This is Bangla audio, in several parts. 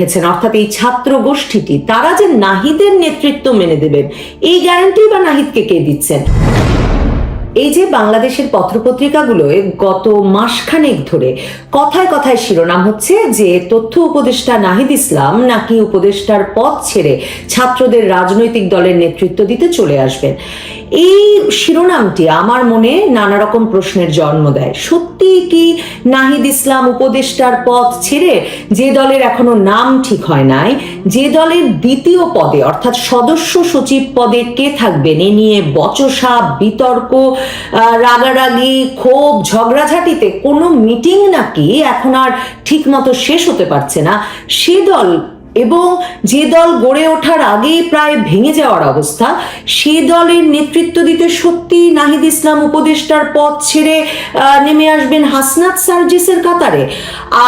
রেখেছেন। অর্থাৎ এই ছাত্র গোষ্ঠীটি, তারা যে নাহিদের নেতৃত্ব মেনে দেবেন, এই গ্যারান্টি বা নাহিদকে কে দিচ্ছেন? এই যে বাংলাদেশের পত্রপত্রিকাগুলোয় গত মাসখানেক ধরে কথায় কথায় শিরোনাম হচ্ছে যে, তথ্য উপদেষ্টা নাহিদ ইসলাম নাকি উপদেষ্টার পদ ছেড়ে ছাত্রদের রাজনৈতিক দলের নেতৃত্ব দিতে চলে আসবেন। এই শিরোনামটি আমার মনে নানা রকম প্রশ্নের জন্ম দেয়। সত্যি কি নাহিদ ইসলাম উপদেষ্টার পদ ছেড়ে যে দলের এখনও নাম ঠিক হয় নাই, যে দলের দ্বিতীয় পদে, অর্থাৎ সদস্য সচিব পদে কে থাকবেন? এ নিয়ে বচসা, বিতর্ক রাগারাগি, ক্ষোভ, ঝগড়াঝাটিতে কোনো মিটিং নাকি এখন আর ঠিক মতো শেষ হতে পারছে না। সে দল এবং যে দল গড়ে ওঠার আগেই প্রায় ভেঙে যাওয়ার অবস্থা, সে দলের নেতৃত্ব দিতে সত্যি নাহিদ ইসলাম উপদেষ্টার পদ ছেড়ে নেমে আসবেন হাসনাত সার্জিসের কাতারে।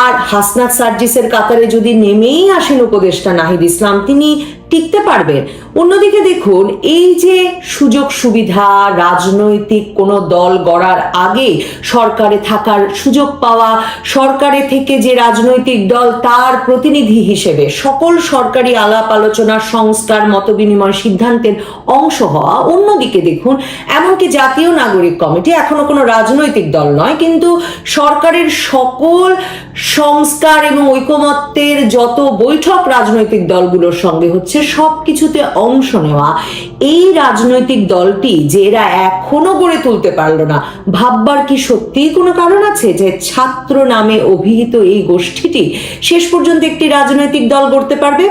আর হাসনাত সার্জিসের কাতারে যদি নেমেই আসেন উপদেষ্টা নাহিদ ইসলাম, তিনি টিকতে পারবেন। অন্যদিকে দেখুন, এই যে সুযোগ সুবিধা, রাজনৈতিক কোনো দল গড়ার আগে সরকারে থাকার সুযোগ পাওয়া, সরকারে থেকে যে রাজনৈতিক দল তার প্রতিনিধি হিসেবে সকল সরকারি আলাপ আলোচনা সংস্কার মত বিনিময় সিদ্ধান্তের অংশ হওয়া অন্যদিকে দেখুন, এমনকি জাতীয় নাগরিক কমিটি এখনও কোনো রাজনৈতিক দল নয়, কিন্তু সরকারের সকল সংস্কার এবং ঐকমত্যের যত বৈঠক রাজনৈতিক দলগুলোর সঙ্গে হচ্ছে সব কিছুতে অংশ নেওয়া। এই রাজনৈতিক দলটি যে এরা এখনও গড়ে তুলতে পারল না, ভাববার কি সত্যিই কোনো কারণ আছে যে ছাত্র নামে অভিহিত এই গোষ্ঠীটি শেষ পর্যন্ত একটি রাজনৈতিক দল গড়তে পারবে?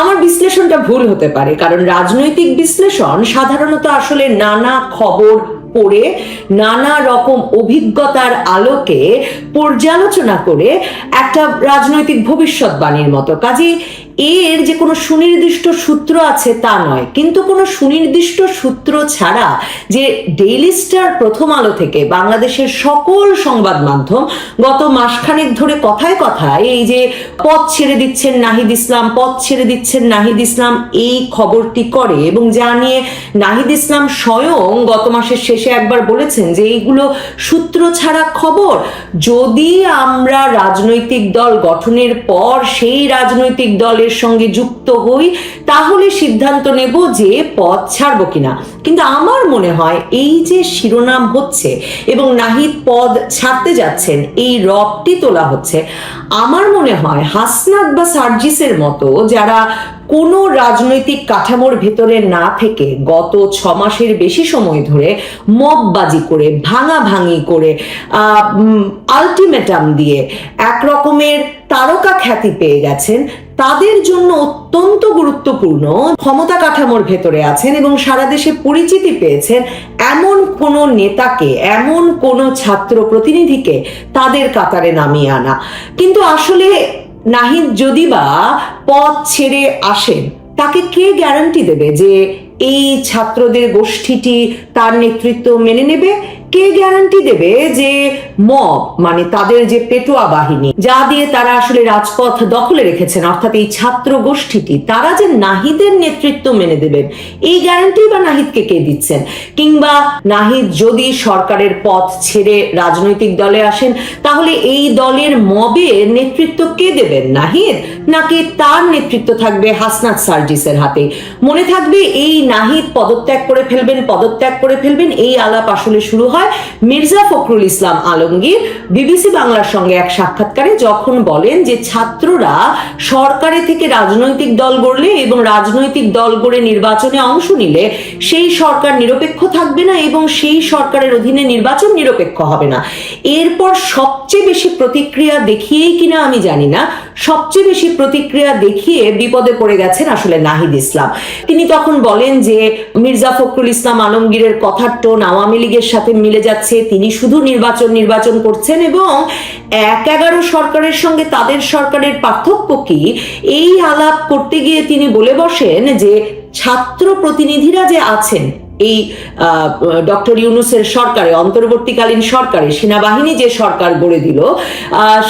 আমার বিশ্লেষণটা ভুল হতে পারে, কারণ রাজনৈতিক বিশ্লেষণ সাধারণত আসলে নানা খবর পড়ে, নানা রকম অভিজ্ঞতার আলোকে পর্যালোচনা করে একটা রাজনৈতিক ভবিষ্যৎবাণীর মতো। কাজে এর যে কোনো সুনির্দিষ্ট সূত্র আছে তা নয়। কিন্তু কোনো সুনির্দিষ্ট সূত্র ছাড়া যে ডেইলি স্টার প্রথম আলো থেকে বাংলাদেশের সকল সংবাদ মাধ্যম গত মাসখানেক ধরে কথায় কথায় এই যে পথ ছেড়ে দিচ্ছেন নাহিদ ইসলাম, পথ ছেড়ে দিচ্ছেন নাহিদ ইসলাম, এই খবরটি করে এবং যা নিয়ে নাহিদ ইসলাম স্বয়ং গত মাসের শেষে একবার বলেছেন যে এইগুলো সূত্র ছাড়া খবর। যদি আমরা রাজনৈতিক দল গঠনের পর সেই রাজনৈতিক দলের সঙ্গে যুক্ত হই, তাহলে সিদ্ধান্ত নেব যে পথ ছাড়বো কিনা। কিন্তু আমার মনে হয় এই যে শিরোনাম হচ্ছে এবং নাহিদ পদ ছাড়তে যাচ্ছেন, এই রবটি তোলা হচ্ছে, আমার মনে হয় হাসনাত বা সার্জিসের মতো যারা কোনো রাজনৈতিক কাঠামোর ভেতরে না থেকে গত ছ মাসের বেশি সময় ধরে মববাজি করে, ভাঙাভাঙি করে আলটিমেটাম দিয়ে এক রকমের তারকা খ্যাতি পেয়ে গেছেন তাদের জন্য অত্যন্ত গুরুত্বপূর্ণ ক্ষমতা কাঠামোর ভেতরে আছেন এবং সারা দেশে পরিচিতি পেয়েছেন এমন কোন নেতাকে, এমন কোন ছাত্র প্রতিনিধিকে তাদের কাতারে নামিয়ে আনা। কিন্তু আসলে নাহিদ যদি বা পথ ছেড়ে আসেন, তাকে কে গ্যারান্টি দেবে যে এই ছাত্রদের গোষ্ঠীটি তার নেতৃত্ব মেনে নেবে? কে গ্যারান্টি দেবে যে মব মানে তাদের যে পেটোয়া বাহিনী, যা দিয়ে তারা আসলে রাজপথ দখলে রেখেছেন, অর্থাৎ এই ছাত্র গোষ্ঠীটি, তারা যে নাহিদের নেতৃত্ব মেনে দেবেন, এই গ্যারান্টি বা নাহিদকে কে দিচ্ছেন? কিংবা নাহিদ যদি সরকারের পথ ছেড়ে রাজনৈতিক দলে আসেন, তাহলে এই দলের মবের নেতৃত্ব কে দেবেন, নাহিদ? নাকি তার নেতৃত্ব থাকবে হাসনাত সার্জিসের হাতে? মনে থাকবে এই নাহিদ পদত্যাগ করে ফেলবেন, পদত্যাগ করে ফেলবেন, এই আলাপ আসলে শুরু হয় মির্জা ফখরুল ইসলাম আলমগীর বিবিসি বাংলার সঙ্গে এক সাক্ষাৎকারে যখন বলেন যে ছাত্ররা সরকারে থেকে রাজনৈতিক দল গড়লে এবং রাজনৈতিক দল গড়ে নির্বাচনে অংশ নিলে সেই সরকার নিরপেক্ষ থাকবে না এবং সেই সরকারের অধীনে নির্বাচন নিরপেক্ষ হবে না। এরপর সবচেয়ে বেশি প্রতিক্রিয়া দেখিয়েই কিনা আমি জানি না। সবচেয়ে বেশি প্রতিক্রিয়া দেখিয়ে বিপদে পড়ে গেছেন আসলে নাহিদ ইসলাম। তিনি তখন বলেন যে মির্জা ফখরুল ইসলাম আলমগীরের কথার টোন আওয়ামী লীগের সাথে মিলে যাচ্ছে। তিনি শুধু নির্বাচন নির্বাচন করছেন এবং এক এগারো সরকারের সঙ্গে তাদের সরকারের পার্থক্য কি? এই আলাপ করতে গিয়ে তিনি বলে বসেন যে ছাত্র প্রতিনিধিরা যে আছেন এই ডক্টর ইউনুসের সরকারে, অন্তর্বর্তীকালীন সরকারে, সেনাবাহিনী যে সরকার গড়ে দিল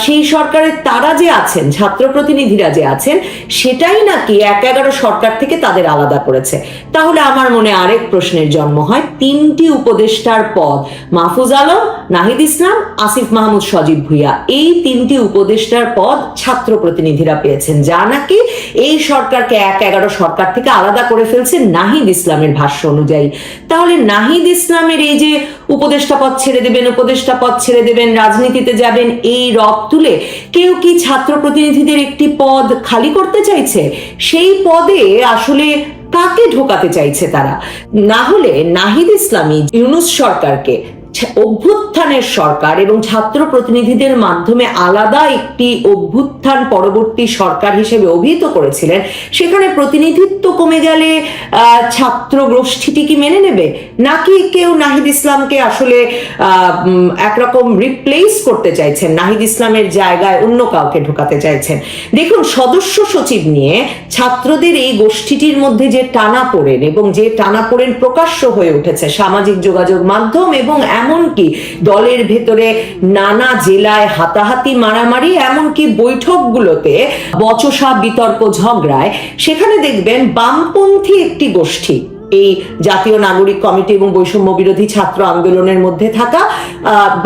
সেই সরকারের তারা যে আছেন, ছাত্র প্রতিনিধিরা যে আছেন, সেটাই নাকি এক এগারো সরকার থেকে তাদের আলাদা করেছে। তাহলে আমার মনে আরেক প্রশ্নের জন্ম হয়। তিনটি উপদেষ্টার পদ, মাহফুজ আলম, নাহিদ ইসলাম, আসিফ মাহমুদ, সজীব ভুইয়া। এই তিনটি উপদেষ্টার পদ ছাত্র প্রতিনিধিরা পেয়েছেন, যা নাকি এই সরকারকে এক এগারো সরকার থেকে আলাদা করে ফেলছে নাহিদ ইসলামের ভাষ্য অনুযায়ী। তাহলে নাহিদ ইসলামের এই যে উপদেষ্টা পদ ছেড়ে দেবেন, উপদেষ্টা পদ ছেড়ে দেবেন, রাজনীতিতে যাবেন, এই রব তুলে কেউ কি ছাত্র প্রতিনিধিদের একটি পদ খালি করতে চাইছে? সেই পদে আসলে কাকে ঢোকাতে চাইছে তারা? না হলে নাহিদ ইসলামী, ইউনুস সরকারকে অভ্যুত্থানের সরকার এবং ছাত্র প্রতিনিধিদের মাধ্যমে আলাদা একটি অভ্যুত্থান পরবর্তী সরকার হিসেবে অভিহিত করেছিলেন। সেখানে প্রতিনিধিত্ব কমে গেলে ছাত্র গোষ্ঠীটি কি মেনে নেবে? নাকি কেউ নাহিদ ইসলামকে আসলে একরকম রিপ্লেস করতে চাইছেন? নাহিদ ইসলামের জায়গায় অন্য কাউকে ঢোকাতে চাইছেন? দেখুন, সদস্য সচিব নিয়ে ছাত্রদের এই গোষ্ঠীটির মধ্যে যে টানা পড়েন এবং যে টানা পড়েন প্রকাশ্য হয়ে উঠেছে, সামাজিক যোগাযোগ মাধ্যম এবং এমনকি দলের ভেতরে নানা জেলায় হাতাহাতি মারামারি, এমনকি বৈঠকগুলোতে বচসা বিতর্ক ঝগড়ায়, সেখানে দেখবেন বামপন্থী একটি গোষ্ঠী, এই জাতীয় নাগরিক কমিটি এবং বৈষম্য বিরোধী ছাত্র আন্দোলনের মধ্যে থাকা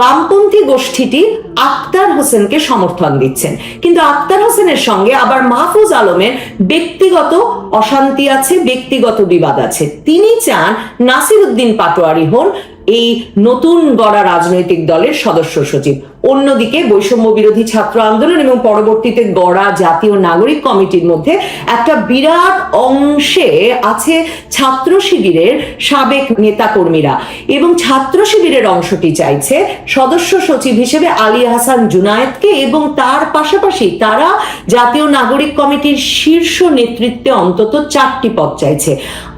বামপন্থী গোষ্ঠীটি আক্তার হোসেনকে সমর্থন দিচ্ছেন। কিন্তু আক্তার হোসেনের সঙ্গে আবার মাহফুজ আলমের ব্যক্তিগত অশান্তি আছে, ব্যক্তিগত বিবাদ আছে। তিনি চান নাসির উদ্দিন পাটোয়ারি হন এই নতুন গড়া রাজনৈতিক দলের সদস্য সচিব। অন্যদিকে বৈষম্য বিরোধী ছাত্র আন্দোলন এবং পরবর্তীতে গড়া জাতীয় নাগরিক কমিটির মধ্যে একটা বিরাট অংশে আছে ছাত্র শিবিরের সাবেক নেতাকর্মীরা এবং ছাত্র শিবিরের অংশটি চাইছে সদস্য সচিব হিসেবে আলী হাসান জুনায়েদকে এবং তার পাশাপাশি তারা জাতীয় নাগরিক কমিটির শীর্ষ নেতৃত্বে অন্তত চারটি পদ চাইছে।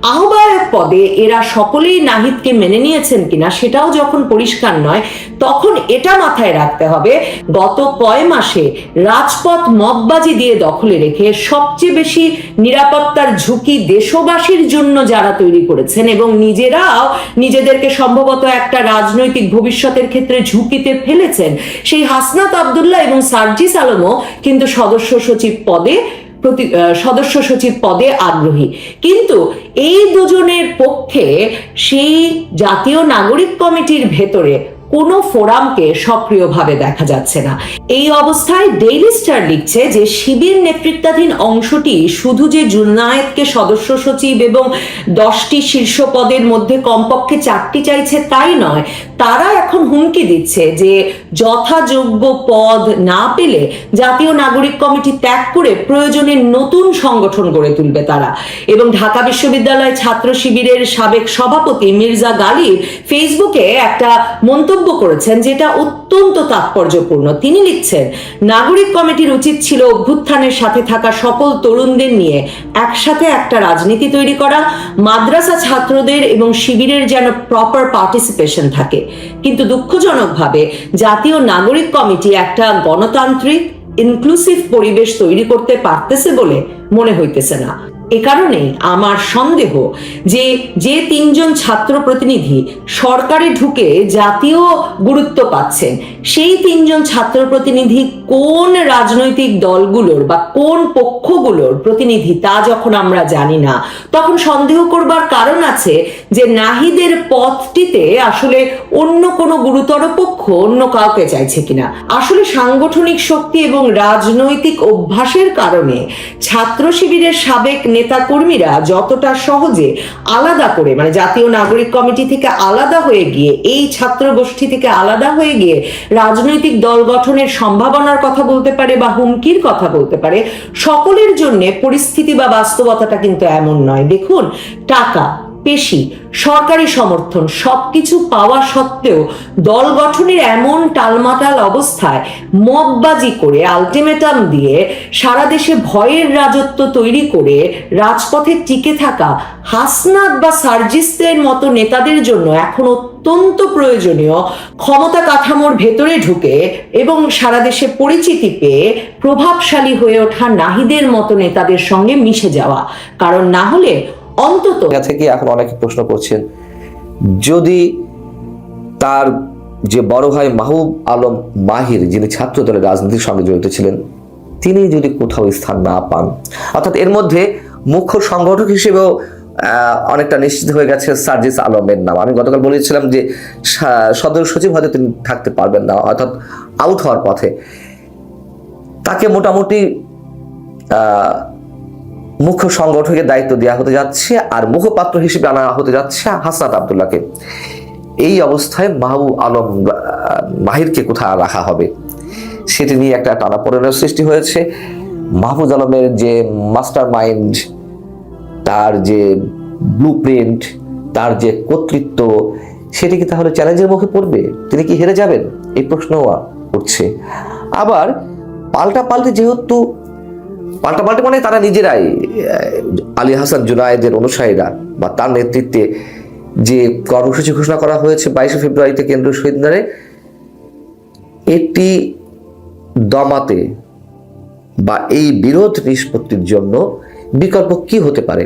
আহ্বায়ক পদে এরা সকলেই নাহিদকে মেনে নিয়েছেন কিনা সেটাও যখন পরিষ্কার নয়, তখন এটা মাথায় রাখতে হবে, গত কয় মাসে রাজপথ মববাজি দিয়ে দখলে রেখে সবচেয়ে বেশি নিরাপত্তার ঝুঁকি দেশবাসীর জন্য যারা তৈরি করেছেন এবং নিজেরাও নিজেদেরকে সম্ভবত একটা রাজনৈতিক ভবিষ্যতের ক্ষেত্রে ঝুঁকিতে ফেলেছেন, সেই হাসনাত আবদুল্লাহ এবং সার্জিস আলমও কিন্তু সদস্য সচিব পদে প্রতি সদস্য সচিব পদে আগ্রহী। কিন্তু এই দুজনের পক্ষে সেই জাতীয় নাগরিক কমিটির ভেতরে কোনো ফোরামকে সক্রিয়ভাবে দেখা যাচ্ছে না। এই অবস্থায় ডেইলি স্টার লিখছে যে শিবির নেতৃত্বাধীন অংশটি শুধু যে জুনায়েদকে সদস্য সচিব এবং দশটি শীর্ষ পদের মধ্যে কমপক্ষে চারটি চাইছে তাই নয়, তারা এখন হুমকি দিচ্ছে যে যথাযোগ্য পদ না পেলে জাতীয় নাগরিক কমিটি ত্যাগ করে প্রয়োজনে নতুন সংগঠন গড়ে তুলবে তারা। এবং ঢাকা বিশ্ববিদ্যালয় ছাত্র শিবিরের সাবেক সভাপতি মির্জা গালিব ফেসবুকে একটা মন্তব্য করেছেন যেটা অত্যন্ত তাৎপর্যপূর্ণ। তিনি লিখছেন, নাগরিক কমিটির উচিত ছিল অভ্যুত্থানের সাথে থাকা সকল তরুণদের নিয়ে একসাথে একটা রাজনীতি তৈরি করা, মাদ্রাসা ছাত্রদের এবং শিবিরের যেন প্রপার পার্টিসিপেশন থাকে। কিন্তু দুঃখজনকভাবে জাতীয় নাগরিক কমিটি একটা গণতান্ত্রিক ইনক্লুসিভ পরিবেশ তৈরি করতে পারতেছে বলে মনে হইতেছে না। এ কারণে আমার সন্দেহ যে যে তিনজন ছাত্র প্রতিনিধি সরকারে ঢুকে জাতীয় গুরুত্ব পাচ্ছেন, সেই তিনজন ছাত্র প্রতিনিধি কোন রাজনৈতিক দলগুলোর বা কোন পক্ষগুলোর প্রতিনিধি তা যখন আমরা জানি না, তখন সন্দেহ করবার কারণ আছে যে নাহিদের পথটিতে আসলে অন্য কোনো গুরুতর পক্ষ অন্য কাউকে চাইছে কিনা। আসলে সাংগঠনিক শক্তি এবং রাজনৈতিক অভ্যাসের কারণে ছাত্র শিবিরের সাবেক নেতা কর্মীরা যতটা সহজে আলাদা করে মানে জাতীয় নাগরিক কমিটি থেকে আলাদা হয়ে গিয়ে, এই ছাত্র গোষ্ঠী থেকে আলাদা হয়ে গিয়ে রাজনৈতিক দল গঠনের সম্ভাবনার কথা বলতে পারে বা হুমকির কথা বলতে পারে, সকলের জন্য পরিস্থিতি বা বাস্তবতাটা কিন্তু এমন নয়। দেখুন, টাকা পেশি সরকারি সমর্থন সবকিছু পাওয়া সত্ত্বেও দল গঠনের এমন টালমাটাল অবস্থায় মববাজি করে আলটিমেটাম দিয়ে সারা দেশে ভয়ের রাজত্ব তৈরি করে রাজপথে টিকে থাকা হাসনাত বা সার্জিসদের মতো নেতাদের জন্য এখন অত্যন্ত প্রয়োজনীয় ক্ষমতা কাঠামোর ভেতরে ঢুকে এবং সারা দেশে পরিচিতি পেয়ে প্রভাবশালী হয়ে ওঠা নাহিদের মতো নেতাদের সঙ্গে মিশে যাওয়া। কারণ না হলে অন্তত কাছে কি এখন অনেকে প্রশ্ন করছেন, যদি তার যে বড় ভাই মাহবুব আলম মাহির, যিনি ছাত্র দলের রাজনীতির সঙ্গে জড়িত ছিলেন, তিনি যদি কোথাও স্থান না পান, অর্থাৎ এর মধ্যে মুখ্য সংগঠক হিসেবেও অনেকটা নিশ্চিত হয়ে গেছে সার্জিস আলমের নাম। আমি গতকাল বলেছিলাম যে সদর সচিব হয়তো তিনি থাকতে পারবেন না, অর্থাৎ আউট হওয়ার পথে। তাকে মোটামুটি মুখ্য সংগঠকের দায়িত্ব দেওয়া হতে যাচ্ছে আর মুখপাত্র হিসেবে আনা হতে যাচ্ছে হাসনাত আবদুল্লাহকে। এই অবস্থায় মাহবুব আলম মাহিরকে কোথায় রাখা হবে? সেটি নিয়ে একটা টানাপোড়েনের সৃষ্টি হয়েছে। মাহবুব আলমের যে মাস্টার মাইন্ড তার যে ব্লু প্রিন্ট তার যে কর্তৃত্ব, সেটি কি তাহলে চ্যালেঞ্জের মুখে পড়বে? তিনি কি হেরে যাবেন? এই প্রশ্নও উঠছে। আবার পাল্টা পাল্টে যেহেতু পাল্টা পাল্টে মানে তারা নিজেরাই, আলী হাসান জুনায়েদের অনুসারীরা বা তার নেতৃত্বে যে কর্মসূচি ঘোষণা করা হয়েছে বাইশে ফেব্রুয়ারিতে কেন্দ্রীয় শহীদ মিনারে, এটি দমাতে বা এই বিরোধ নিষ্পত্তির জন্য বিকল্প কি হতে পারে?